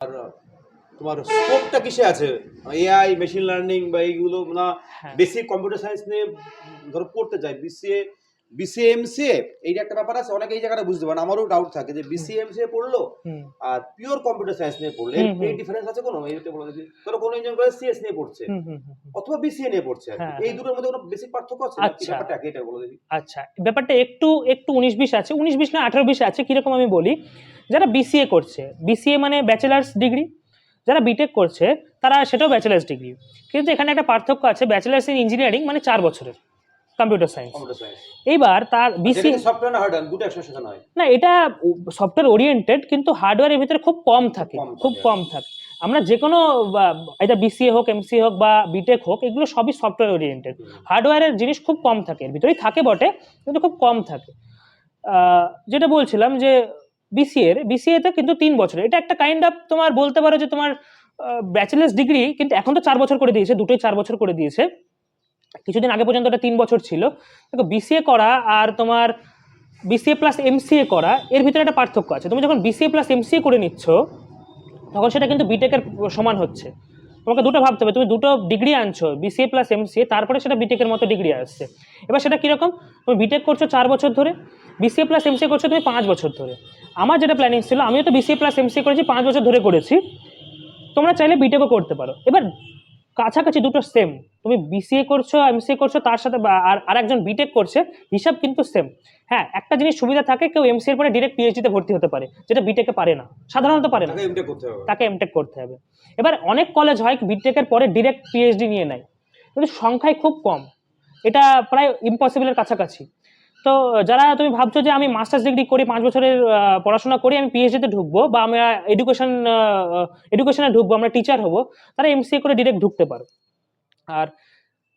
আর তোমার স্কোপটা কিসে আছে এআই মেশিন লার্নিং বা এইগুলো না। বেসিক কম্পিউটার সায়েন্স নিয়ে ধরো পড়তে চাই বিসিএ বিসিএ এমসিএ এইটা একটা ব্যাপার আছে অনেকে এই জায়গাটা বুঝতে পারে না। আমারও ডাউট থাকে যে বিসিএ এমসিএ পড়ল আর পিওর কম্পিউটার সায়েন্স নিয়ে পড়লে। এই ডিফারেন্স আছে কোনো? এই বলে দিই ধরো কোনো ইঞ্জিনিয়ার করে সিএস নিয়ে পড়ছে। অথবা বিসিএ নিয়ে পড়ছে। হ্যাঁ, এই দুটোর মধ্যে কোনো বেসিক পার্থক্য আছে? আচ্ছা। ব্যাপারটা এটা বলে দিই আচ্ছা ব্যাপারটা একটু একটু উনিশ বিশ আছে। উনিশ বিশ না আঠারো বিশ আছে কীরকম আমি বলি। যারা বিসিএ করছে বিসিএ মানে ব্যাচেলার্স ডিগ্রি যারা বিটেক করছে তারা সেটাও ব্যাচেলার্স ডিগ্রি কিন্তু এখানে একটা পার্থক্য আছে ব্যাচেলার্স ইন ইঞ্জিনিয়ারিং মানে চার বছরের। কম্পিউটার সায়েন্স এইবার তার বিসিএ সফটওয়্যার না হার্ডওয়্যার দুটো একসাথে শেখানো হয়? না এটা সফটওয়্যার ওরিয়েন্টেড কিন্তু হার্ডওয়্যারের ভিতরে খুব কম থাকে খুব আচ্ছা। কম থাকে। আমরা যে কোনো এটা বিসিএ হোক এমসিএ হোক বা বিটেক হোক এগুলো সবই সফটওয়্যার ওরিয়েন্টেড হার্ডওয়্যারের জিনিস খুব কম থাকে এর ভিতরেই থাকে বটে কিন্তু খুব কম থাকে। যেটা বলছিলাম যে বিসিএর বিসিএতে কিন্তু তিন বছর এটা একটা কাইন্ড অফ তোমার বলতে পারো যে তোমার ব্যাচেলার্স ডিগ্রি কিন্তু এখন তো চার বছর করে দিয়েছে দুটোই চার বছর করে দিয়েছে। কিছুদিন আগে পর্যন্ত এটা তিন বছর ছিল দেখো বিসিএ করা আর তোমার বিসিএ প্লাস এমসিএ করা এর ভিতরে একটা পার্থক্য আছে তুমি যখন বিসিএ প্লাস এমসিএ করে নিচ্ছ তখন সেটা কিন্তু বিটেকের সমান হচ্ছে তোমাকে দুটো ভাবতে হবে তুমি দুটো ডিগ্রি আনছো বিসিএ প্লাস এমসিএ তারপরে সেটা বিটেকের মতো ডিগ্রি আসছে এবার সেটা কীরকম তুমি বিটেক করছ চার বছর ধরে বিসিএ প্লাস এমসিএ করছ তুমি পাঁচ বছর ধরে আমার যেটা প্ল্যানিং ছিল আমিও তো বিসিএ প্লাস এমসিএ করেছি পাঁচ বছর ধরে করেছি তোমরা চাইলে বিটেকও করতে পারো এবার কাছাকাছি দুটো সেম তুমি বিসিএ করছ এমসিএ করছ তার সাথে আর আরেকজন বিটেক করছে হিসাব কিন্তু সেম হ্যাঁ একটা জিনিস সুবিধা থাকে কেউ এমসিএর পরে ডিরেক্ট পিএইচডিতে ভর্তি হতে পারে যেটা বিটেকে পারে না। সাধারণত পারে না। তাকে এমটেক করতে হবে। এবার অনেক কলেজ হয় বিটেকের পরে ডিরেক্ট পিএইচডি নিয়ে নেয়। কিন্তু সংখ্যায় খুব কম। এটা প্রায় ইম্পসিবলের কাছাকাছি। তো যারা তুমি ভাবছ যে আমি মাস্টার্স ডিগ্রি করি পাঁচ বছরের পড়াশোনা করি আমি পিএইচডিতে ঢুকবো বা আমরা এডুকেশন এডুকেশনে ঢুকবো আমরা টিচার হব তারা এমসিএ করে ডিরেক্ট ঢুকতে পারো। আর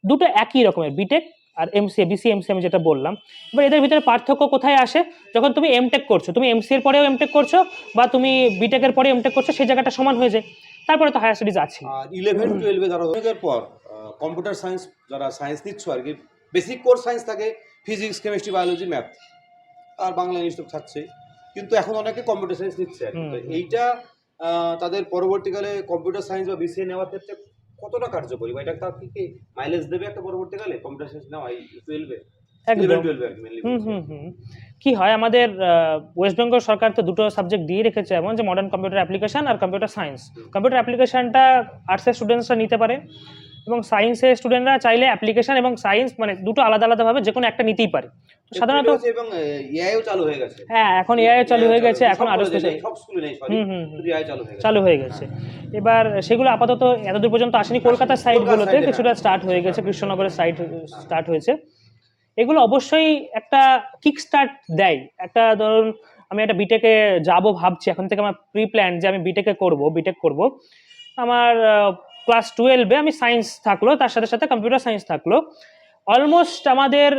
দুটো একই রকমের বিটেক আর এমসিএ বিসি এমসি আমি যেটা বললাম। এবার এদের ভিতরে পার্থক্য কোথায় আসে? যখন তুমি এমটেক করছ তুমি এমসি এর পরেও এমটেক করছ বা তুমি বিটেকের পরে এমটেক করছ সেই জায়গাটা সমান হয়ে যায়। তারপরে তো হায়ার স্টাডিজ আছে। আর ইলেভেন টুয়েলভে যারা এর পর কম্পিউটার সায়েন্স যারা সায়েন্স নিচ্ছ আর কি বেসিক কোর্স সায়েন্স থাকে ফিজিক্স কেমিস্ট্রি বায়োলজি ম্যাথ আর বাংলা ইংলিশ তো থাকছে কিন্তু এখন অনেকে কম্পিউটার সায়েন্স নিচ্ছে। এইটা তাদের পরবর্তীকালে কম্পিউটার সায়েন্স বা বিসিএ নেওয়ার ক্ষেত্রে কতটা কার্যকরী বা এটা তার কি কি মাইলেজ দেবে একটা পরবর্তীকালে? কম্পিউটার সায়েন্স নেওয়া আই টুয়েলভে কি হয় আমাদের ওয়েস্ট বেঙ্গল সরকার তো দুটো সাবজেক্ট দিয়ে রেখেছে এমন যে মডার্ন কম্পিউটার অ্যাপ্লিকেশন আর কম্পিউটার সায়েন্স কম্পিউটার অ্যাপ্লিকেশনটা আর্টসের স্টুডেন্টসরা নিতে পারে। এবং সায়েন্সের স্টুডেন্টরা চাইলে অ্যাপ্লিকেশন এবং সায়েন্স মানে দুটো আলাদা আলাদাভাবে যে কোনো একটা নিতেই পারে। তো সাধারণত এবং এআইও চালু হয়ে গেছে। হ্যাঁ এখন এআই চালু হয়ে গেছে এখন আরও সব স্কুলে নেই সরি হুম হুম হুম। শুধু এআই চালু হয়ে গেছে। চালু হয়ে গেছে। এবার সেগুলো আপাতত এতদূর পর্যন্ত আসেনি। কলকাতার সাইডগুলোতে কিছুটা স্টার্ট হয়ে গেছে কৃষ্ণনগরের সাইড স্টার্ট হয়েছে। এগুলো অবশ্যই একটা কিক স্টার্ট দেয়। একটা ধরুন আমি একটা বিটেকে যাব ভাবছি। এখন থেকে আমার প্রি প্ল্যান যে আমি বিটেকে করব বিটেক করব। আমার ক্লাস টুয়েলভে আমি সায়েন্স থাকল তার সাথে সাথে কম্পিউটার সায়েন্স থাকল। অলমোস্ট আমাদের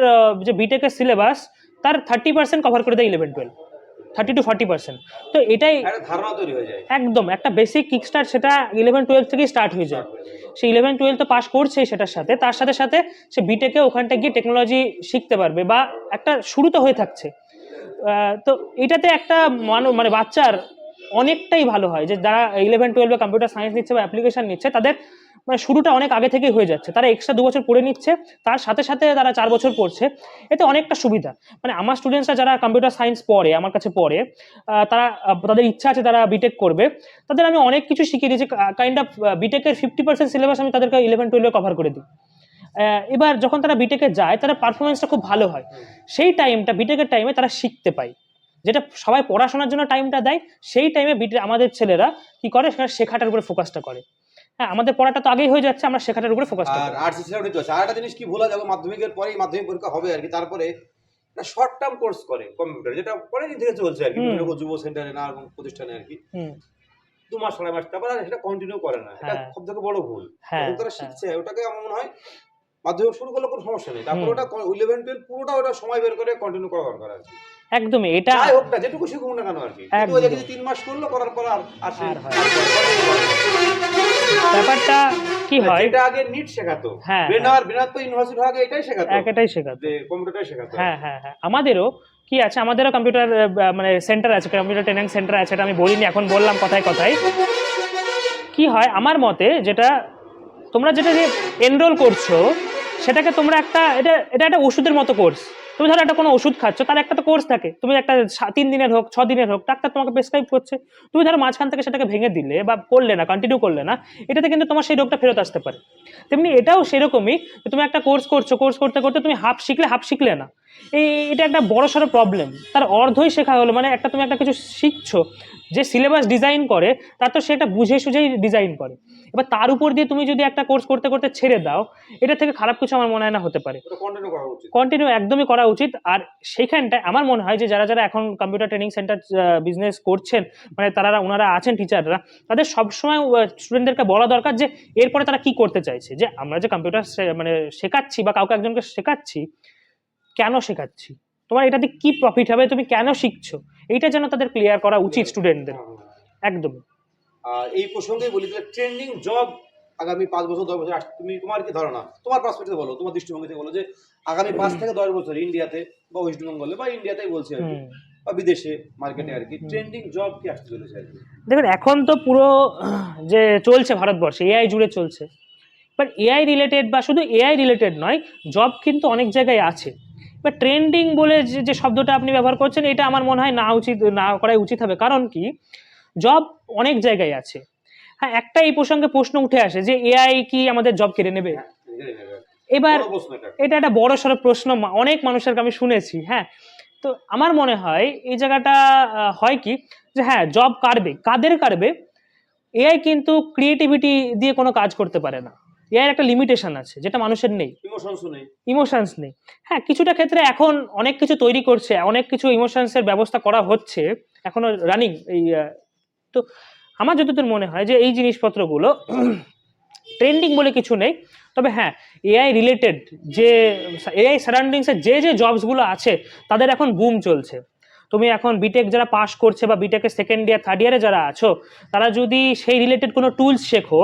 যে বিটেকের সিলেবাস তার থার্টি পার্সেন্ট কভার করে দেয় eleven twelve thirty to forty percent তো এটাই ধারণা তৈরি হয়ে যায়। একদম একটা বেসিক কিক কিকস্টার্ট সেটা ইলেভেন টুয়েলভ থেকেই স্টার্ট হয়ে যায়। সে ইলেভেন টুয়েলভ তো পাস করছে সেটার সাথে তার সাথে সাথে সে বিটেকে ওখানটা গিয়ে টেকনোলজি শিখতে পারবে বা একটা শুরু তো হয়ে থাকছে। তো এটাতে একটা মানুষ মানে বাচ্চার অনেকটাই ভালো হয়। যে যারা ইলেভেন টুয়েলভে কম্পিউটার সায়েন্স নিচ্ছে বা অ্যাপ্লিকেশন নিচ্ছে, তাদের মানে শুরুটা অনেক আগে থেকেই হয়ে যাচ্ছে। তারা এক্সট্রা দু বছর পড়ে নিচ্ছে, তার সাথে সাথে তারা চার বছর পড়ছে। এতে অনেকটা সুবিধা। মানে আমার স্টুডেন্টসরা যারা কম্পিউটার সায়েন্স পড়ে, আমার কাছে পড়ে তারা, তাদের ইচ্ছা আছে তারা বিটেক করবে। তাদের আমি অনেক কিছু শিখিয়ে দিয়েছি। কাইন্ড অফ বিটেকের ফিফটি পার্সেন্ট সিলেবাস আমি তাদেরকে ইলেভেন টুয়েলভে কভার করে দিই। এবার যখন তারা বিটেকে যায়, তাদের পারফরমেন্সটা খুব ভালো হয়। সেই টাইমটা বিটেকের টাইমে তারা শিখতে পায়। যেটা সবাই পড়াশোনার জন্য টাইমটা দেয় সেই টাইমে বিটে আমাদের ছেলেরা কি করে? সেখানে শেখাটার উপরে ফোকাসটা করে। হ্যাঁ আমাদের পড়াটা তো আগেই হয়ে যাচ্ছে আমরা শেখাটার উপরে ফোকাস আর আর্টস হিসেবে আর একটা জিনিস কি ভোলা যাবে মাধ্যমিকের পরেই মাধ্যমিক পরীক্ষা হবে আর কি তারপরে শর্ট টার্ম কোর্স করে কম্পিউটার যেটা পরে দিন থেকে চলছে আর কি যুব সেন্টারে না এবং প্রতিষ্ঠানে আর কি। দু মাস আড়াই মাস তারপর সেটা কন্টিনিউ করে না। এটা হ্যাঁ। সব থেকে বড় ভুল। হ্যাঁ তারা হ্যাঁ। শিখছে ওটাকে আমার মনে হয় মাধ্যমিক শুরু করলে কোনো সমস্যা নেই। তারপর ওটা ইলেভেন টুয়েলভ পুরোটা ওটা সময় বের করে কন্টিনিউ করা দরকার আর কি। একদমই এটা যাই হোক না যেটুকু শিখুক না কেন আর কি? কিন্তু ওই তিন মাস করল করার পর আর আর হয় ব্যাপারটা কি হয় যেটা আগে নিট শেখাতো। হ্যাঁ, বেনার বেনার তো ইউনিভার্সিটি আগে এটাই শেখাতো। এটাই শেখাতো। যে কম্পিউটারটাই শেখাতো। হ্যাঁ হ্যাঁ হ্যাঁ। আমাদেরও কি আছে? আমাদেরও কম্পিউটার মানে সেন্টার আছে কম্পিউটার ট্রেনিং সেন্টার আছে এটা আমি বলিনি এখন বললাম কথায় কথায়। কি হয়? আমার মতে যেটা তোমরা যেটা যে এনরোল করছ সেটাকে তোমরা একটা এটা এটা একটা ওষুধের মতো কোর্স তুমি ধরো একটা কোনো ওষুধ খাচ্ছ, তার একটা তো কোর্স থাকে। তুমি একটা তিন দিনের হোক, ছ দিনের হোক, ডাক্তার তোমাকে প্রেসক্রাইব করছে। তুমি ধরো মাঝখান থেকে সেটাকে ভেঙে দিলে বা করলে না কন্টিনিউ করলে না, এটাতে কিন্তু তোমার সেই রোগটা ফেরত আসতে পারে। তেমনি এটাও সেরকমই যে তুমি একটা কোর্স করছ কোর্স করতে করতে তুমি হাফ শিখলে হাফ শিখলে না। এই, এটা একটা বড়সড় প্রবলেম তার অর্ধই শেখা হলো মানে একটা তুমি একটা কিছু শিখছো যে সিলেবাস ডিজাইন করে তার তো সেটা বুঝে সুঝেই ডিজাইন করে। এবার তার উপর দিয়ে তুমি যদি একটা কোর্স করতে করতে ছেড়ে দাও এটা থেকে খারাপ কিছু আমার মনে হয় না হতে পারে। কন্টিনিউ একদমই করা উচিত। আর সেইখানটায় আমার মনে হয় যে যারা যারা এখন কম্পিউটার ট্রেনিং সেন্টার বিজনেস করছেন মানে তারা ওনারা আছেন টিচাররা তাদের সবসময় স্টুডেন্টদেরকে বলা দরকার যে এরপরে তারা কি করতে চাইছে? যে আমরা যে কম্পিউটার মানে শেখাচ্ছি বা কাউকে একজনকে শেখাচ্ছি কেন শেখাচ্ছি? তোমার এটাতে কি প্রফিট হবে? তুমি কেন শিখছো? এইটা যেন তাদের ক্লিয়ার করা উচিত স্টুডেন্টদের একদম। আর এই প্রসঙ্গে বলি তাহলে ট্রেন্ডিং জব আগামী পাঁচ বছর দশ বছর তুমি তোমার কি ধারণা? তোমার পার্সপেক্টিভ বলো তোমার দৃষ্টিভঙ্গি থেকে বলো যে আগামী পাঁচ থেকে দশ বছর ইন্ডিয়াতে বা ওয়েস্ট বেঙ্গলে বা ইন্ডিয়াতেই বলছি আর কি বা বিদেশে মার্কেটে আর কি ট্রেন্ডিং জব কি আসতে চলেছে আর কি? দেখুন এখন তো পুরো যে চলছে ভারতবর্ষে এআই জুড়ে চলছে। বাট এআই রিলেটেড বা শুধু এআই রিলেটেড নয় জব কিন্তু অনেক জায়গায় আছে। বা ট্রেন্ডিং বলে যে যে শব্দটা আপনি ব্যবহার করছেন এটা আমার মনে হয় না উচিত না করাই উচিত হবে। কারণ কি? জব অনেক জায়গায় আছে। হ্যাঁ একটা এই প্রসঙ্গে প্রশ্ন উঠে আসে যে এআই কি আমাদের জব কেড়ে নেবে? আর কি। এবার এটা। একটা বড় সড়ো প্রশ্ন অনেক মানুষের আমি শুনেছি হ্যাঁ। তো আমার মনে হয় এই জায়গাটা হয় কি? যে হ্যাঁ জব কাটবে কাদের কাটবে এআই কিন্তু ক্রিয়েটিভিটি দিয়ে কোনো কাজ করতে পারে না। এআই একটা লিমিটেশন আছে যেটা মানুষের নেই। ইমোশনস নেই। ইমোশনস নেই। হ্যাঁ কিছুটা ক্ষেত্রে এখন অনেক কিছু তৈরি করছে অনেক কিছু ইমোশনসের ব্যবস্থা করা হচ্ছে এখনও রানিং এই তো আমার যতদূর মনে হয় যে এই জিনিসপত্রগুলো ট্রেন্ডিং বলে কিছু নেই। তবে হ্যাঁ এআই রিলেটেড যে এআই সারাউন্ডিংসের যে যে জবসগুলো আছে তাদের এখন বুম চলছে। তুমি এখন বিটেক যারা পাস করছে বা বিটেকের সেকেন্ড ইয়ার থার্ড ইয়ারে যারা আছো, তারা যদি সেই রিলেটেড কোনো টুলস শেখো,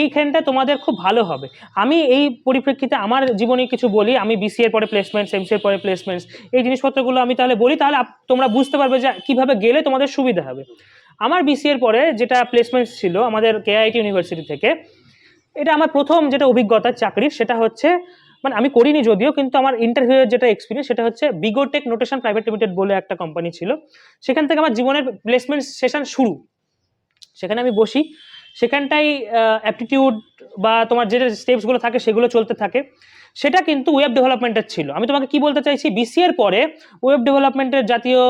এইখানটা তোমাদের খুব ভালো হবে। আমি এই পরিপ্রেক্ষিতে আমার জীবনে কিছু বলি, আমি বিসি এর পরে প্লেসমেন্টস এমসি এর পরে প্লেসমেন্টস এই জিনিসপত্রগুলো আমি তাহলে বলি, তাহলে তোমরা বুঝতে পারবে যে কীভাবে গেলে তোমাদের সুবিধা হবে। আমার বিসি এর পরে যেটা প্লেসমেন্টস ছিল আমাদের কেআইটি ইউনিভার্সিটি থেকে, এটা আমার প্রথম যেটা অভিজ্ঞতা চাকরির সেটা হচ্ছে মানে আমি করিনি যদিও, কিন্তু আমার ইন্টারভিউয়ের যেটা এক্সপিরিয়েন্স সেটা হচ্ছে বিগোটেক নোটেশন প্রাইভেট লিমিটেড বলে একটা কোম্পানি ছিল। সেখান থেকে আমার জীবনের প্লেসমেন্ট সেশন শুরু। সেখানে আমি বসি। সেখানটাই অ্যাপটিটিউড বা তোমার যে স্টেপসগুলো থাকে সেগুলো চলতে থাকে। সেটা কিন্তু ওয়েব ডেভেলপমেন্টের ছিল। আমি তোমাকে কি বলতে চাইছি বিসিএর পরে ওয়েব ডেভেলপমেন্টের জাতীয়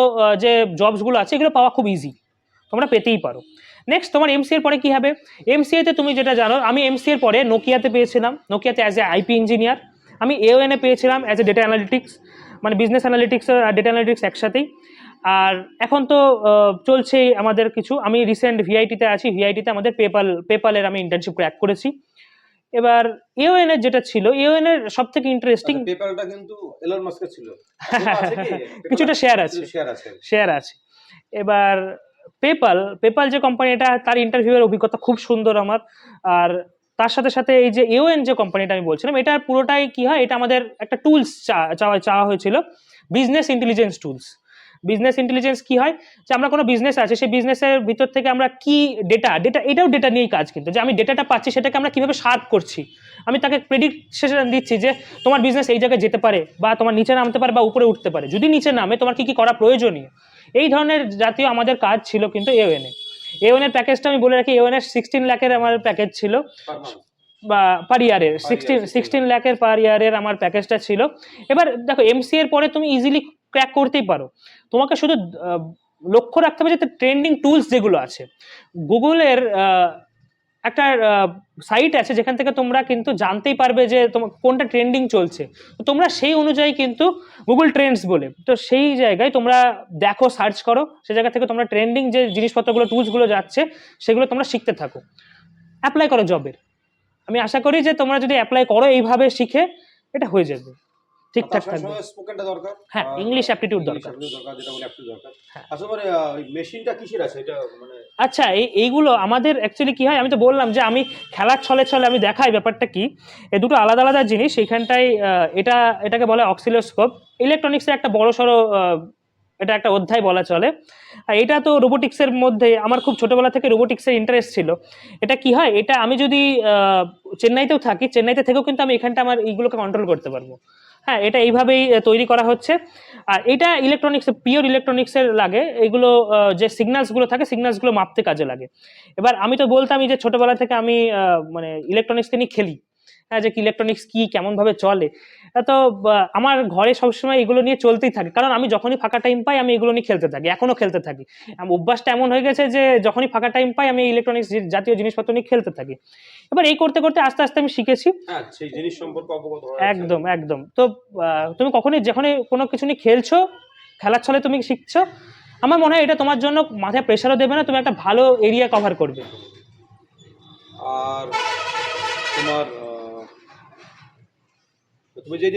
যে জবসগুলো আছে, এগুলো পাওয়া খুব ইজি তোমরা পেতেই পারো। নেক্সট তোমার এমসিএর পরে কি হবে? এমসিএতে তুমি যেটা জানো, আমি এমসিএর পরে নোকিয়াতে পেয়েছিলাম। নোকিয়াতে অ্যাজ এ আইপি ইঞ্জিনিয়ার আমি এওএনে পেয়েছিলাম অ্যাজ এ ডেটা অ্যানালিটিক্স মানে বিজনেস অ্যানালিটিক্স আর ডেটা অ্যানালিটিক্স একসাথেই। আর এখন তো চলছেই আমাদের কিছু। আমি রিসেন্ট ভিআইটিতে আছি। ভিআইটিতে আমাদের পেপাল পেপালের আমি ইন্টার্নশিপ ক্র্যাক করেছি। এবার এওএন এর যেটা ছিল এওএন এর সব থেকে ইন্টারেস্টিং পেপ্যালটা কিন্তু এলন মাস্কের ছিল। কিছুটা। শেয়ার আছে। শেয়ার আছে। এবার পেপাল পেপাল যে কোম্পানিটা তার ইন্টারভিউয়ের অভিজ্ঞতা খুব সুন্দর আমার। আর তার সাথে সাথে এই যে ইউএন যে কোম্পানিটা আমি বলছিলাম, এটা পুরোটাই কি হয়? এটা আমাদের একটা টুলস চাওয়া চাওয়া হয়েছিল। Business intelligence tools business intelligence কি হয়? যে আমরা কোনো বিজনেস আছে, সেই বিজনেসের ভিতর থেকে আমরা কি ডেটা ডেটা এটাও ডেটা নিয়েই কাজ কিন্তু। যে আমি ডেটাটা পাচ্ছি, সেটাকে আমরা কীভাবে শার্প করছি? আমি তাকে প্রেডিকশন দিচ্ছি যে তোমার বিজনেস এই জায়গায় যেতে পারে, বা তোমার নিচে নামতে পারে, বা উপরে উঠতে পারে। যদি নিচে নামে, তোমার কি কি করা প্রয়োজনীয়? এই ধরনের জাতীয় আমাদের কাজ ছিল কিন্তু এওএনের প্যাকেজটা আমি বলে রাখি এওয়ানের সিক্সটিন লাখের আমার প্যাকেজ ছিল। বা পার ইয়ারের সিক্সটিন সিক্সটিন লাখের পার ইয়ারের আমার প্যাকেজটা ছিল। এবার দেখো এমসি এর পরে তুমি ইজিলি ক্র্যাক করতেই পারো। তোমাকে শুধু লক্ষ্য রাখতে হবে যে ট্রেন্ডিং টুলস যেগুলো আছে গুগলের একটা সাইট আছে যেখান থেকে তোমরা কিন্তু জানতেই পারবে যে তোমার কোনটা ট্রেন্ডিং চলছে। তো তোমরা সেই অনুযায়ী কিন্তু গুগল ট্রেন্ডস বলে, তো সেই জায়গায় তোমরা দেখো সার্চ করো সেই জায়গা থেকে তোমরা ট্রেন্ডিং যে জিনিসপত্রগুলো টুলসগুলো যাচ্ছে, সেগুলো তোমরা শিখতে থাকো। অ্যাপ্লাই করো জবের আমি আশা করি যে তোমরা যদি অ্যাপ্লাই করো এইভাবে শিখে, এটা হয়ে যাবে। ঠিকঠাক তার থাকবে। স্পোকেনটা দরকার? হ্যাঁ, ইংলিশ English দরকার। দরকার যেটা বলে দরকার। আসলে মানে মেশিনটা কিসের আছে? এটা মানে আচ্ছা এই এইগুলো আমাদের অ্যাকচুয়ালি কি হয় আমি তো বললাম যে আমি খেলার ছলে ছলে আমি দেখাই ব্যাপারটা কি? এই দুটো আলাদা আলাদা জিনিস সেইখানটায় আহ, এটা এটাকে বলে অক্সিলোস্কোপ। ইলেকট্রনিক্সের একটা বড় সড়ো এটা একটা অধ্যায় বলা চলে। আর এটা তো রোবোটিক্সের মধ্যে আমার খুব ছোটবেলা থেকে রোবোটিক্সের ইন্টারেস্ট ছিল। এটা কি হয় এটা আমি যদি চেন্নাইতেও থাকি চেন্নাইতে থেকেও কিন্তু আমি এখানটা আমার এইগুলোকে কন্ট্রোল করতে পারব। হ্যাঁ এটা এইভাবেই তৈরি করা হচ্ছে। আর এটা ইলেকট্রনিক্স পিওর ইলেকট্রনিক্সের লাগে। এগুলো যে সিগন্যালসগুলো থাকে সিগন্যালসগুলো মাপতে কাজে লাগে। এবার আমি তো বলতামই যে ছোটোবেলা থেকে আমি মানে ইলেকট্রনিক্সকে নিয়ে খেলি। হ্যাঁ যে ইলেকট্রনিক্স কি কেমন ভাবে চলে তো আমার ঘরে সবসময় এগুলো নিয়ে চলতেই থাকে। কারণ আমি যখনই ফাঁকা টাইম পাই আমি এগুলো নিয়ে খেলতে থাকি এখনও খেলতে থাকি। অভ্যাসটা এমন হয়ে গেছে যে যখনই ফাঁকা টাইম পাই আমি ইলেকট্রনিক্স জাতীয় জিনিসপত্র নিয়ে খেলতে থাকি। এবার এই করতে করতে আস্তে আস্তে আমি শিখেছি। হ্যাঁ সেই জিনিস সম্পর্কে অবগত একদম একদম। তো তুমি কখনই যখনই কোনো কিছু নিয়ে খেলছো খেলার ছলে তুমি শিখছো আমার মনে হয় এটা তোমার জন্য মাথায় প্রেশারও দেবে না তুমি একটা ভালো এরিয়া কভার করবে। আর তোমার তুমি যে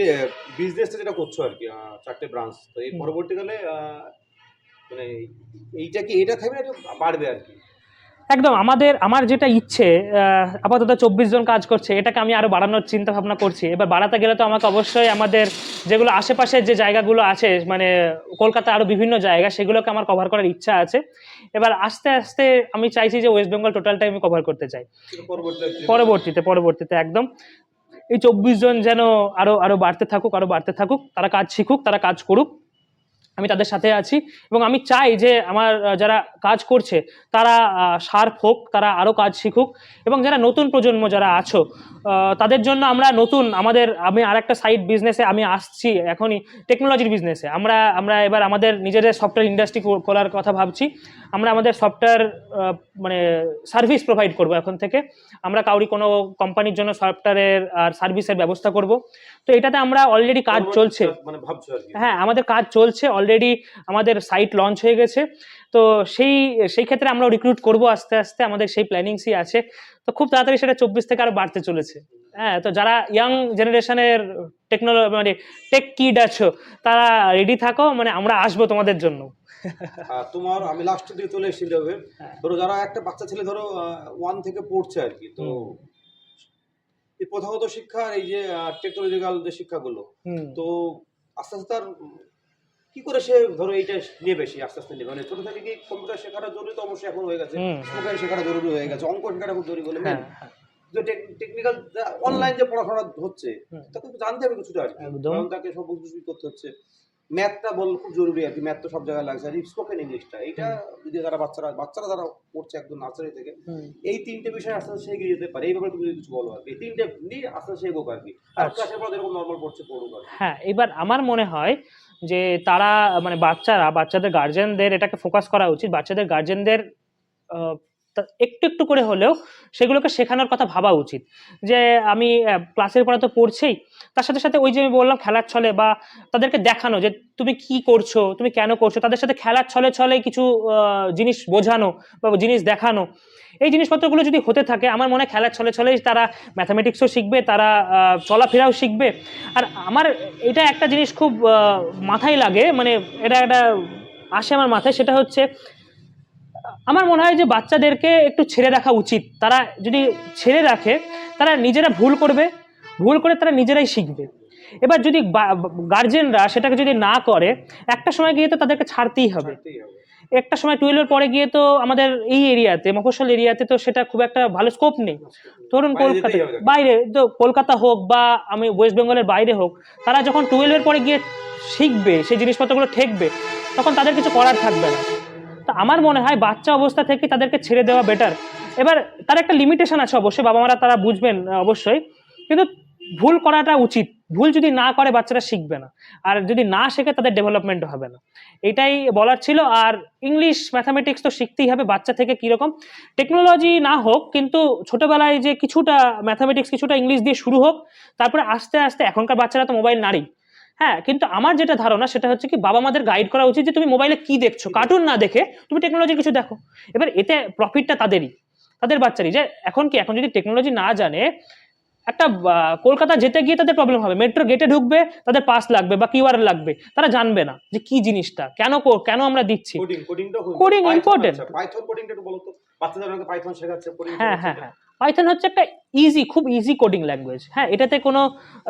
বিজনেসটা যেটা করছ আর কি চারটে ব্রাঞ্চ তো এই পরবর্তীকালে মানে এইটা কি এটা থাকবে বাড়বে আর কি? একদম আমাদের আমার যেটা ইচ্ছে আপাতত চব্বিশ জন কাজ করছে এটাকে আমি আরও বাড়ানোর চিন্তা ভাবনা করছি। এবার বাড়াতে গেলে তো আমাকে অবশ্যই আমাদের যেগুলো আশেপাশের যে জায়গাগুলো আছে মানে কলকাতা আরও বিভিন্ন জায়গা সেগুলোকে আমার কভার করার ইচ্ছা আছে। এবার আস্তে আস্তে আমি চাইছি যে ওয়েস্ট বেঙ্গল টোটালটাই আমি কভার করতে চাই। পরবর্তীতে। পরবর্তীতে পরবর্তীতে একদম। এই চব্বিশ জন যেন আরও আরও বাড়তে থাকুক, আরও বাড়তে থাকুক, তারা কাজ শিখুক, তারা কাজ করুক। আমি তাদের সাথে আছি এবং আমি চাই যে আমার যারা কাজ করছে, তারা শার্প হোক, তারা আরও কাজ শিখুক এবং যারা নতুন প্রজন্ম যারা আছো তাদের জন্য আমরা নতুন, আমাদের, আমি আর একটা সাইড বিজনেসে আমি আসছি এখনই টেকনোলজির বিজনেসে আমরা আমরা এবার আমাদের নিজেদের সফটওয়্যার ইন্ডাস্ট্রি খোলার কথা ভাবছি। আমরা আমাদের সফটওয়্যার মানে সার্ভিস প্রোভাইড করব এখন থেকে। আমরা কাউরি কোনো কোম্পানির জন্য সফটওয়্যারের আর সার্ভিসের ব্যবস্থা করব। তো এটাতে আমরা অলরেডি কাজ চলছে। মানে হ্যাঁ আমাদের কাজ চলছে। অলরেডি আমাদের সাইট লঞ্চ হয়ে গেছে। তো সেই সেই ক্ষেত্রে আমরা রিক্রুট করব আস্তে আস্তে। আমাদের সেই প্ল্যানিংসই আছে। তো খুব তাড়াতাড়ি সেটা চব্বিশ থেকে আরও বাড়তে চলেছে। হ্যাঁ তো যারা ইয়াং জেনারেশনের টেকনোলজি মানে টেক কিড আছো তারা রেডি থাকো। মানে আমরা আসব তোমাদের জন্য। তোমার আমি লাস্টের দিকে চলে এসেছি হ্যাঁ। ধরো যারা একটা বাচ্চা ছেলে ধরো ওয়ান থেকে পড়ছে আর কি তো। এই প্রথাগত শিক্ষা আর এই যে টেকনোলজিক্যাল যে শিক্ষাগুলো তো আস্তে আস্তে তার কি করে সে ধরো এইটা নেবে সে আস্তে আস্তে নেবে? মানে ছোট থেকে কি কম্পিউটার শেখাটা জরুরি তো? অবশ্যই এখন হয়ে গেছে। স্পোকেন শেখাটা জরুরি হয়ে গেছে। অঙ্ক শেখাটা খুব জরুরি বলে। হ্যাঁ যে টেকনিক্যাল অনলাইন যে পড়াশোনা হচ্ছে তখন তাকে জানতে হবে কিছুটা আর কি। তাকে সব কিছু করতে হচ্ছে। ম্যাথটা বল খুব জরুরি আর কি ম্যাথ তো সব জায়গায় লাগছে। আর স্পোকেন ইংলিশটা এইটা যদি যারা বাচ্চারা বাচ্চারা যারা পড়ছে একদম নার্সারি থেকে এই তিনটে বিষয় আস্তে আস্তে এগিয়ে যেতে পারে। এই ব্যাপারে তুমি যদি কিছু বলো আর কি। এই তিনটে নিয়ে আস্তে আস্তে এগোক আর কি। আর আচ্ছা। ক্লাসের পর যেরকম নর্মাল পড়ছে পড়ুক আর। হ্যাঁ এবার আমার মনে হয় যে তারা মানে বাচ্চারা বাচ্চাদের গার্জেনদের এটাকে ফোকাস করা উচিত। বাচ্চাদের গার্জেনদের একটু একটু করে হলেও সেগুলোকে শেখানোর কথা ভাবা উচিত। যে আমি ক্লাসের পরে তো পড়ছেই, তার সাথে সাথে ওই যে আমি বললাম খেলার ছলে বা তাদেরকে দেখানো যে তুমি কি করছ, তুমি কেন করছ, তাদের সাথে খেলার ছলে ছলে কিছু জিনিস বোঝানো বা জিনিস দেখানো। এই জিনিসপত্রগুলো যদি হতে থাকে, আমার মনে হয় খেলার ছলে ছলেই তারা ম্যাথামেটিক্সও শিখবে, তারা চলাফেরাও শিখবে। আর আমার এটা একটা জিনিস খুব মাথায় লাগে মানে এটা একটা আসে আমার মাথায়, সেটা হচ্ছে আমার মনে হয় যে বাচ্চাদেরকে একটু ছেড়ে রাখা উচিত। তারা যদি ছেড়ে রাখে তারা নিজেরা ভুল করবে ভুল করে তারা নিজেরাই শিখবে। এবার যদি গার্জেনরা সেটাকে যদি না করে একটা সময় গিয়ে তো তাদেরকে ছাড়তেই হবে। একটা সময় টুয়েলভের পরে গিয়ে তো আমাদের এই এরিয়াতে মফস্বল এরিয়াতে তো সেটা খুব একটা ভালো স্কোপ নেই। ধরুন কলকাতা। বাইরে তো কলকাতা হোক বা আমি ওয়েস্ট বেঙ্গলের বাইরে হোক তারা যখন টুয়েলভের পরে গিয়ে শিখবে সেই জিনিসপত্রগুলো ঠেকবে তখন তাদের কিছু করার থাকবে না। তা আমার মনে হয় বাচ্চা অবস্থা থেকে তাদেরকে ছেড়ে দেওয়া বেটার এবার তার একটা লিমিটেশন আছে, অবশ্যই বাবা মারা তারা বুঝবেন, অবশ্যই। কিন্তু ভুল করাটা উচিত। ভুল যদি না করে, বাচ্চারা শিখবে না। আর যদি না শেখে, তাদের ডেভেলপমেন্ট হবে না। এটাই বলার ছিল। আর ইংলিশ ম্যাথামেটিক্স তো শিখতেই হবে বাচ্চা থেকে কীরকম। টেকনোলজি না হোক, কিন্তু ছোটোবেলায় যে কিছুটা ম্যাথামেটিক্স কিছুটা ইংলিশ দিয়ে শুরু হোক, তারপরে আস্তে আস্তে এখনকার বাচ্চারা তো মোবাইল নারী। হ্যাঁ কিন্তু আমার যেটা ধারণা সেটা হচ্ছে কি বাবা মাদের গাইড করা উচিত যে তুমি মোবাইলে কি দেখছ? কার্টুন না দেখে তুমি টেকনোলজির কিছু দেখো। এবার এতে প্রফিটটা তাদেরই তাদের বাচ্চারই। যে এখন কি এখন যদি টেকনোলজি না জানে একটা কলকাতা যেতে গিয়ে তাদের প্রবলেম হবে। মেট্রো গেটে ঢুকবে তাদের পাস লাগবে বা কিউআর লাগবে তারা জানবে না যে কি জিনিসটা কেন কো- কেন আমরা দিচ্ছি। Coding important. পাইথন কোডিংটা একটু বলো তো। বাচ্চাদের পাইথন শেখাচ্ছে হ্যাঁ হ্যাঁ হ্যাঁ। পাইথন হচ্ছে একটা ইজি খুব ইজি কোডিং ল্যাঙ্গুয়েজ হ্যাঁ এটাতে কোনো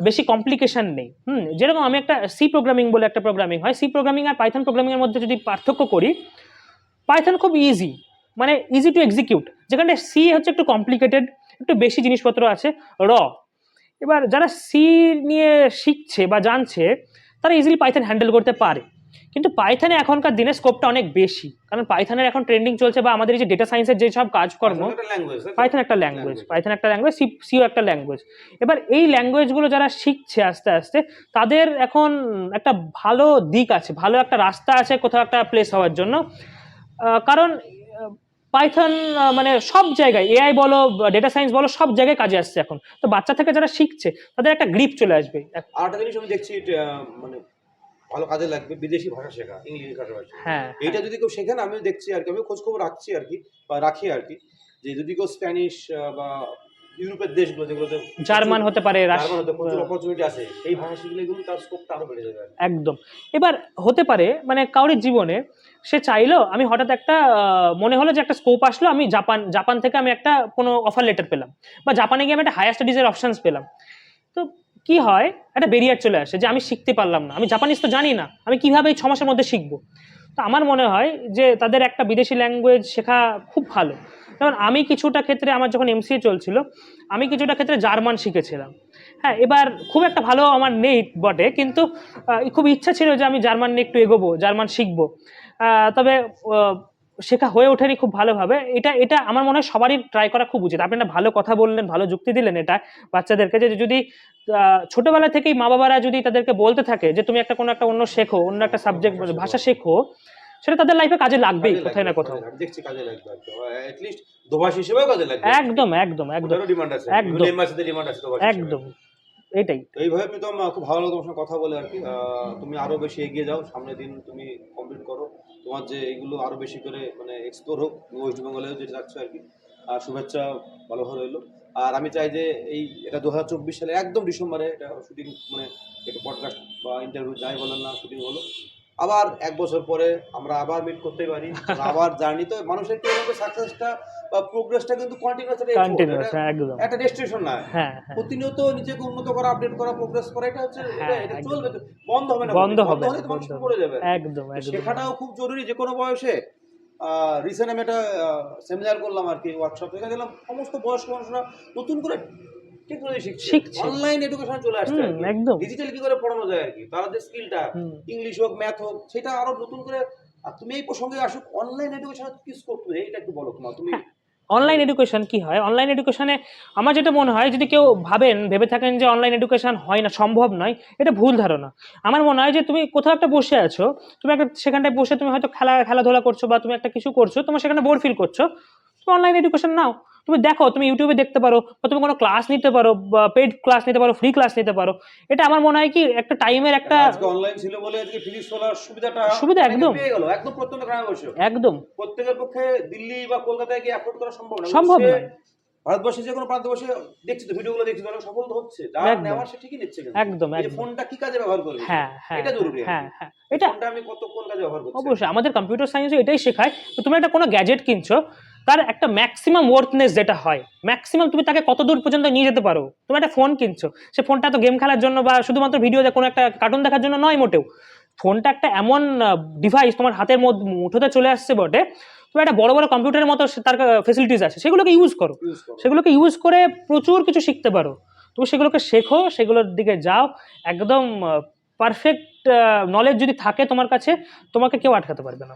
বেশি কমপ্লিকেশন নেই। হুম, যেরকম আমি একটা সি প্রোগ্রামিং বলে একটা প্রোগ্রামিং হয় সি প্রোগ্রামিং আর পাইথন প্রোগ্রামিংয়ের মধ্যে যদি পার্থক্য করি পাইথন খুব ইজি মানে ইজি টু এক্সিকিউট যেখানে সি হচ্ছে একটু কমপ্লিকেটেড একটু বেশি জিনিসপত্র আছে, র। এবার যারা সি নিয়ে শিখছে বা জানছে, তারা ইজিলি পাইথন হ্যান্ডেল করতে পারে। কিন্তু পাইথনে এখনকার দিনে স্কোপটা অনেক বেশি। কারণ পাইথনের এখন ট্রেন্ডিং চলছে বা আমাদের এই যে ডেটা সায়েন্সের যেসব কাজকর্ম ল্যাঙ্গুয়েজ পাইথন একটা ল্যাঙ্গুয়েজ পাইথন একটা ল্যাঙ্গুয়েজ সি সিও একটা ল্যাঙ্গুয়েজ এবার এই ল্যাঙ্গুয়েজগুলো যারা শিখছে আস্তে আস্তে তাদের এখন একটা ভালো দিক আছে ভালো একটা রাস্তা আছে কোথাও একটা প্লেস হওয়ার জন্য। কারণ পাইথন মানে সব জায়গায় এআই বলো ডেটা সায়েন্স বলো সব জায়গায় কাজে আসছে এখন। তো বাচ্চা থেকে যারা শিখছে তাদের একটা গ্রিপ চলে আসবে। আর একটা জিনিস আমি দেখছি মানে ভালো কাজে লাগবে বিদেশি ভাষা শেখা ইংলিশ ভাষা হ্যাঁ এইটা যদি কেউ শেখে না আমি দেখছি আর কি আমি খোঁজ খবর রাখছি আর কি বা রাখি আর কি যে যদি কেউ স্প্যানিশ বা ইউরোপের দেশগুলো যেগুলোতে জার্মান হতে পারে জার্মান হতে প্রচুর অপরচুনিটি আছে এই ভাষা শিখলে কিন্তু তার স্কোপটা আরও বেড়ে যাবে একদম। এবার হতে পারে মানে কারোর জীবনে সে চাইলো আমি হঠাৎ একটা মনে হলো যে একটা স্কোপ আসলো আমি জাপান জাপান থেকে আমি একটা কোনো অফার লেটার পেলাম বা জাপানে গিয়ে আমি একটা হায়ার স্টাডিজের অপশানস পেলাম। তো কি হয়? একটা বেরিয়ার চলে আসে যে আমি শিখতে পারলাম না। আমি জাপানিজ তো জানি না, আমি কীভাবে এই ছ মাসের মধ্যে শিখব? তো আমার মনে হয় যে তাদের একটা বিদেশি ল্যাঙ্গুয়েজ শেখা খুব ভালো। যেমন আমি কিছুটা ক্ষেত্রে আমার যখন এমসিএ চলছিল, আমি কিছুটা ক্ষেত্রে জার্মান শিখেছিলাম। হ্যাঁ এবার খুব একটা ভালো আমার নেই বটে, কিন্তু খুব ইচ্ছা ছিল যে আমি জার্মান নিয়ে একটু এগোবো, জার্মান শিখব। তবে শেখা হয়ে ওঠেনি খুব ভালোভাবে। এটা এটা আমার মনে হয় সবারই ট্রাই করা খুব উচিত। আপনি একটা ভালো কথা বললেন ভালো যুক্তি দিলেন এটা বাচ্চাদেরকে যে যদি ছোটবেলা থেকেই মা বাবারা যদি তাদেরকে বলতে থাকে যে তুমি একটা কোনো একটা অন্য শেখো অন্য একটা সাবজেক্ট ভাষা শেখো সেটা তাদের লাইফে কাজে লাগবেই কোথায় না কোথাও। দেখছি কাজে লাগবে একদম। একদম একদম ডিমান্ড আছে। একদম। ডিমান্ড আছে একদম। এটাই। তো এইভাবে খুব ভালো লাগল তোমার সঙ্গে কথা বলে আর কি। তুমি আরও বেশি এগিয়ে যাও, সামনের দিন তুমি কমপ্লিট করো। তোমার যে এইগুলো আরও বেশি করে মানে এক্সপ্লোর হোক ওয়েস্ট বেঙ্গলেও যেটা যাচ্ছে আর কি। আর শুভেচ্ছা ভালোভাবে রইল আর আমি চাই যে এই এটা দু হাজার চব্বিশ সালে একদম ডিসেম্বরে এটা শুটিং মানে একটা পডকাস্ট বা ইন্টারভিউ যাই বলেন না শুটিং হলো আবার এক বছর পরে আমরা আবার মিট করতে পারি। আবার জার্নি তো মানুষের সাকসেসটা বা প্রোগ্রেসটা কিন্তু কন্টিনিউয়াস কন্টিনিউয়াস একদম। একটা ডেস্টিনেশন না। হ্যাঁ হ্যাঁ। প্রতিনিয়ত নিজেকে উন্নত করা আপডেট করা প্রোগ্রেস করা এটা হচ্ছে এটা হ্যাঁ, এটা চলবে। বন্ধ হবে না বন্ধ হবে। তো মানুষ পড়ে যাবে। একদম একদম। শেখাটাও খুব জরুরি। যে কোনো বয়সে রিসেন্ট আমি একটা সেমিনার করলাম আর কি ওয়ার্কশপ সেখানে দেখলাম সমস্ত বয়স্ক মানুষরা নতুন করে টেকনোলজি শিখছে। অনলাইন এডুকেশন চলে আসছে একদম। ডিজিটাল কি করে পড়ানো যায় আর কি? তারা যে স্কিলটা ইংলিশ হোক ম্যাথ হোক সেটা আরও নতুন করে আর তুমি এই প্রসঙ্গে আসুক অনলাইন এডুকেশন কি স্কোপ তুমি? এইটা একটু বলো তোমার তুমি অনলাইন এডুকেশন কি হয়? অনলাইন এডুকেশনে আমার যেটা মনে হয় যদি কেউ ভাবেন ভেবে থাকেন যে অনলাইন এডুকেশন হয় না সম্ভব নয় এটা ভুল ধারণা। আমার মনে হয় যে তুমি কোথাও একটা বসে আছো তুমি একটা সেখানটায় বসে তুমি হয়তো খেলা খেলাধুলা করছ বা তুমি একটা কিছু করছ তোমার সেখানে বোর ফিল করছ। তুমি অনলাইন এডুকেশন নাও। তুমি দেখো তুমি ইউটিউবে দেখতে পারো বা তুমি কোনো ক্লাস নিতে পারো বা পেড ক্লাস নিতে পারো ফ্রি ক্লাস নিতে পারো। এটা আমার মনে হয় কি একটা টাইমের একটা অনলাইন ছিল বলে আজকে সুবিধাটা সুবিধা একদম। পেয়ে গেল একদম প্রত্যন্ত গ্রামে বসে একদম। প্রত্যেকের পক্ষে দিল্লি বা কলকাতায় গিয়ে অ্যাফোর্ড করা সম্ভব না। সম্ভব নয়। ভারতবর্ষে যে কোনো প্রান্তে বসে দেখছি তো ভিডিওগুলো দেখছি অনেক সফল তো হচ্ছে। যা সে ঠিকই নিচ্ছে একদম, এই। ফোনটা কি কাজে ব্যবহার করবে? হ্যাঁ হ্যাঁ এটা জরুরি হ্যাঁ হ্যাঁ। এটা ফোনটা আমি কত কোন কাজে ব্যবহার করছি? অবশ্যই আমাদের কম্পিউটার সায়েন্সে এটাই শেখায়। তুমি একটা কোনো গ্যাজেট কিনছো তার একটা ম্যাক্সিমাম ওয়ার্থনেস যেটা হয় ম্যাক্সিমাম তুমি তাকে কত দূর পর্যন্ত নিয়ে যেতে পারো? তুমি একটা ফোন কিনছো সে ফোনটা তো গেম খেলার জন্য বা শুধুমাত্র ভিডিও কোনো একটা কার্টুন দেখার জন্য নয় মোটেও। ফোনটা একটা এমন ডিভাইস তোমার হাতের মধ্যে মুঠোতে চলে আসছে বটে তুমি একটা বড় বড় কম্পিউটারের মতো তার ফেসিলিটিস আছে সেগুলোকে ইউজ করো। সেগুলোকে ইউজ করে প্রচুর কিছু শিখতে পারো। তুমি সেগুলোকে শেখো সেগুলোর দিকে যাও একদম পারফেক্ট নলেজ যদি থাকে তোমার কাছে তোমাকে কেউ আটকাতে পারবে না।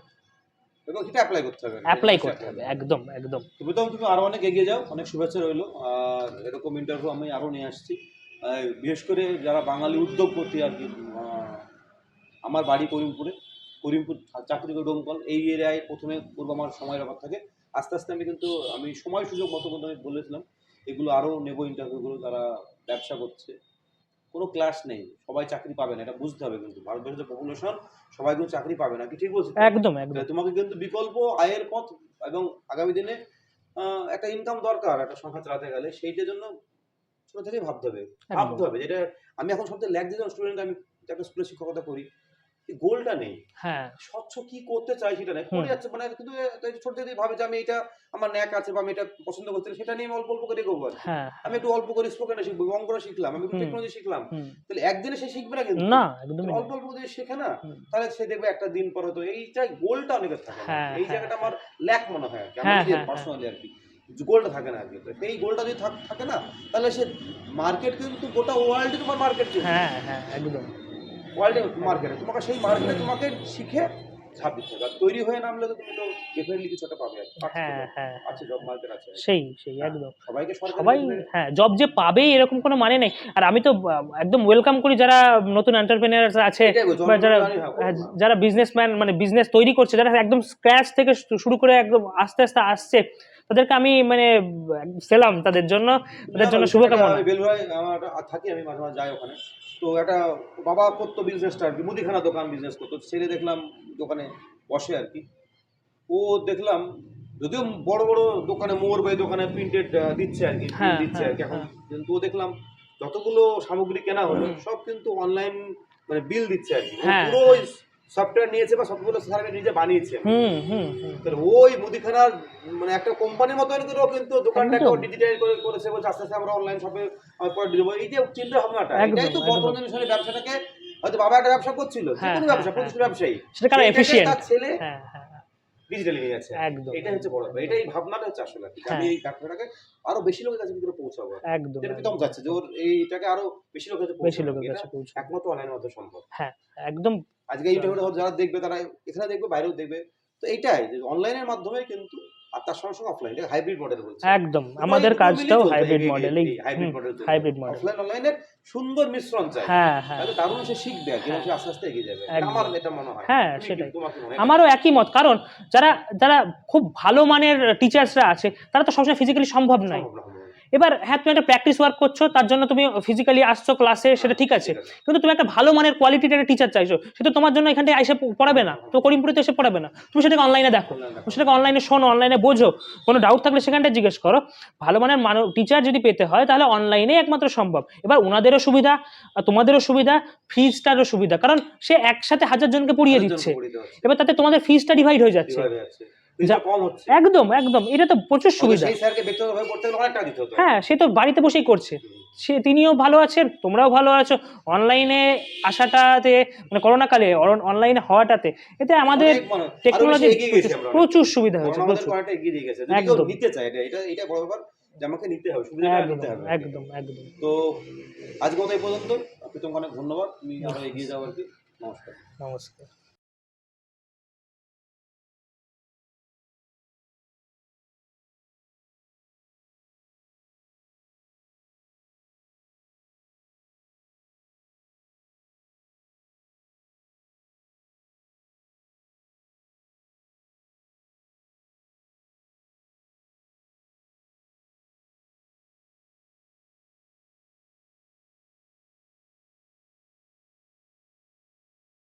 এবং সেটা অ্যাপ্লাই করতে হবে। অ্যাপ্লাই করতে হবে একদম একদম। তুমি তো তুমি আরও অনেক এগিয়ে যাও অনেক শুভেচ্ছা রইল। আর এরকম ইন্টারভিউ আমি আরও নিয়ে আসছি। বিশেষ করে যারা বাঙালি উদ্যোগপতি আর কি আমার বাড়ি করিমপুরে করিমপুর চাকরি ডোমকল এই এরিয়ায় প্রথমে করব আমার সময়ের অভাব থাকে। আস্তে আস্তে আমি কিন্তু আমি সময় সুযোগ মতো কিন্তু আমি বলেছিলাম এগুলো আরও নেব ইন্টারভিউগুলো যারা ব্যবসা করছে। কোনো ক্লাস নেই সবাই চাকরি পাবে না এটা বুঝতে হবে কিন্তু। ভারতবর্ষের যে পপুলেশন সবাই কিন্তু চাকরি পাবে না কি ঠিক বলছি একদম একদম। তোমাকে কিন্তু বিকল্প আয়ের পথ এবং আগামী দিনে একটা ইনকাম দরকার একটা সংখ্যা চালাতে গেলে সেইটার জন্য ছোট থেকেই ভাবতে হবে। ভাবতে হবে যেটা আমি এখন সবচেয়ে ল্যাগ দিলাম স্টুডেন্ট আমি একটা স্কুলে শিক্ষকতা করি। গোলটা নেই? হ্যাঁ। স্বচ্ছ কি করতে চাই সেটা নেই? করে যাচ্ছে মানে কিন্তু ছোট থেকেই ভাবে যে আমি এটা আমার ন্যাক আছে বা আমি এটা পছন্দ করছি সেটা নিয়ে আমি অল্প অল্প করে এগোবো কি। হ্যাঁ আমি একটু অল্প করে স্পোকেনে শিখব অঙ্কটা শিখলাম আমি একটু টেকনোলজি শিখলাম। তাহলে একদিনে সে শিখবে না কিন্তু? না অল্প অল্প করে শেখে না তাহলে সে দেখবে একটা দিন পরে তো এইটাই গোলটা অনেকের থাকে হ্যাঁ, এই হ্যাঁ, জায়গাটা আমার ল্যাক মনে হয় আর কি, হ্যাঁ, হ্যাঁ, পার্সোনালি আর কি। গোলটা থাকে না আর কি। তো গোলটা যদি থাকে না তাহলে সে মার্কেট কিন্তু গোটা ওয়ার্ল্ডে তোমার মার্কেট হ্যাঁ হ্যাঁ একদম। ওয়ার্ল্ডে মার্কেটে তোমাকে সেই মার্কেটে তোমাকে শিখে দিতে হবে। তৈরি হয়ে নামলে তো তুমি তো ডেফিনেটলি পাবে। হ্যাঁ হ্যাঁ। আছে জব মার্কেট আছে। সেই সেই হ্যাঁ, একদম। সবাইকে সবাই হ্যাঁ জব যে পাবে এরকম কোনো মানে নেই। আর আমি তো একদম ওয়েলকাম করি যারা নতুন এন্টারপ্রেনার আছে যারা হ্যাঁ। যারা বিজনেসম্যান মানে বিজনেস তৈরি করছে যারা একদম স্ক্র্যাচ থেকে শুরু করে একদম আস্তে আস্তে আসছে তাদেরকে আমি মানে সেলাম তাদের জন্য। তাদের জন্য শুভকামনা। আমি বেলুড়ায় আমার থাকি আমি মাঝে মাঝে যাই ওখানে। তো একটা বাবা করতো বিজনেসটা আর কি মুদিখানা দোকান বিজনেস করতো। ছেলে দেখলাম দোকানে বসে আর কি। ও দেখলাম যদিও বড় বড় দোকানে মোর বাই দোকানে প্রিন্টেড দিচ্ছে আর কি হ্যাঁ, দিচ্ছে আর কি হ্যাঁ, এখন। হ্যাঁ। কিন্তু ও দেখলাম যতগুলো সামগ্রী কেনা হলো সব কিন্তু অনলাইন মানে বিল দিচ্ছে আর কি। পুরো সফটওয়্যার নিয়েছে বা সবগুলো সার্ভিস নিজে বানিয়েছে। হুম হুম হুম। তাহলে ওই মুদিখানার মানে একটা কোম্পানির মতো করে কিন্তু দোকানটাকে ডিজিটাল করে করেছে বলছে আস্তে আস্তে আমরা অনলাইন শপে পরে দিব এই যে চিন্তা ভাবনাটা এটাই তো। বর্তমান জেনারেশনের ব্যবসাটাকে হয়তো বাবা একটা ব্যবসা করছিল যে হ্যাঁ, কোনো হ্যাঁ, ব্যবসা হ্যাঁ, প্রতিষ্ঠিত ব্যবসায়ী। সেটা কারণ তার ছেলে ডিজিটালি নিয়ে যাচ্ছে একদম এটাই হচ্ছে বড় ব্যাপার। এটাই ভাবনাটা হচ্ছে আসলে আমি হ্যাঁ। এই আরও বেশি লোকের কাছে ভিতরে পৌঁছাবো একদম একদম। প্রীতম যে ওর এইটাকে আরও বেশি লোকের কাছে বেশি লোকের কাছে পৌঁছাবো। একমাত্র অনলাইনের মাধ্যমে সম্ভব। একদম। আজকে ইউটিউবে যারা দেখবে তারা এখানে দেখবে বাইরেও দেখবে। তো এটাই যে অনলাইনের মাধ্যমে কিন্তু আর তার সঙ্গে সঙ্গে অফলাইন হাইব্রিড মডেল বলছি একদম। আমাদের কাজটাও hybrid মডেলেই hybrid model hybrid model offline অনলাইনের সুন্দর মিশ্রণ চাই। হ্যাঁ হ্যাঁ। তাহলে দারুণ সে শিখবে আর। সে আস্তে আস্তে এগিয়ে যাবে। আমার এটা মনে হয়। হ্যাঁ, সেটাই। মনে? আমারও একই মত। কারণ যারা যারা খুব ভালো মানের টিচার্সরা আছে তারা তো সবসময় ফিজিক্যালি সম্ভব নয়। এবার হ্যাঁ তুমি একটা প্র্যাকটিস ওয়ার্ক করছ তার জন্য তুমি ফিজিক্যালি আসছো ক্লাসে সেটা ঠিক আছে। কিন্তু তুমি একটা ভালো মানের কোয়ালিটির একটা টিচার চাইছো সে তো তোমার জন্য এখান এসে পড়াবে না তো করিমপুরে তো এসে পড়াবে না। তুমি সেটাকে অনলাইনে দেখো তুমি সেটাকে অনলাইনে শোনো অনলাইনে বোঝো কোনো ডাউট থাকলে সেখানটা জিজ্ঞেস করো। ভালো মানের মানব টিচার যদি পেতে হয় তাহলে অনলাইনে একমাত্র সম্ভব। এবার ওনাদেরও সুবিধা তোমাদেরও সুবিধা ফিজটারও সুবিধা কারণ সে একসাথে হাজার জনকে পড়িয়ে দিচ্ছে। এবার তাতে তোমাদের ফিজটা ডিভাইড হয়ে যাচ্ছে। কম হচ্ছে। একদম একদম। এটা তো প্রচুর সুবিধা। সেই স্যারকে ব্যক্তিগতভাবে পড়তে গেলে অনেক টাকা দিতে হতো। হ্যাঁ সে তো বাড়িতে বসেই করছে। সে তিনিও ভালো আছেন তোমরাও ভালো আছো। অনলাইনে আসাটাতে মানে করোনাকালে অনলাইনে হওয়াটাতে এতে আমাদের মানে টেকনোলজি অনেক। প্রচুর সুবিধা হয়েছে প্রচুর। এগিয়ে দিয়ে গেছে। একদম। নিতে চায় এটা এটা এটা বড় ব্যাপার যে আমাকে নিতে হবে একদম নিতে হবে। একদম একদম। তো আজকে এই পর্যন্ত। অনেক ধন্যবাদ। তুমি আরও এগিয়ে যাও আর কি। নমস্কার। নমস্কার।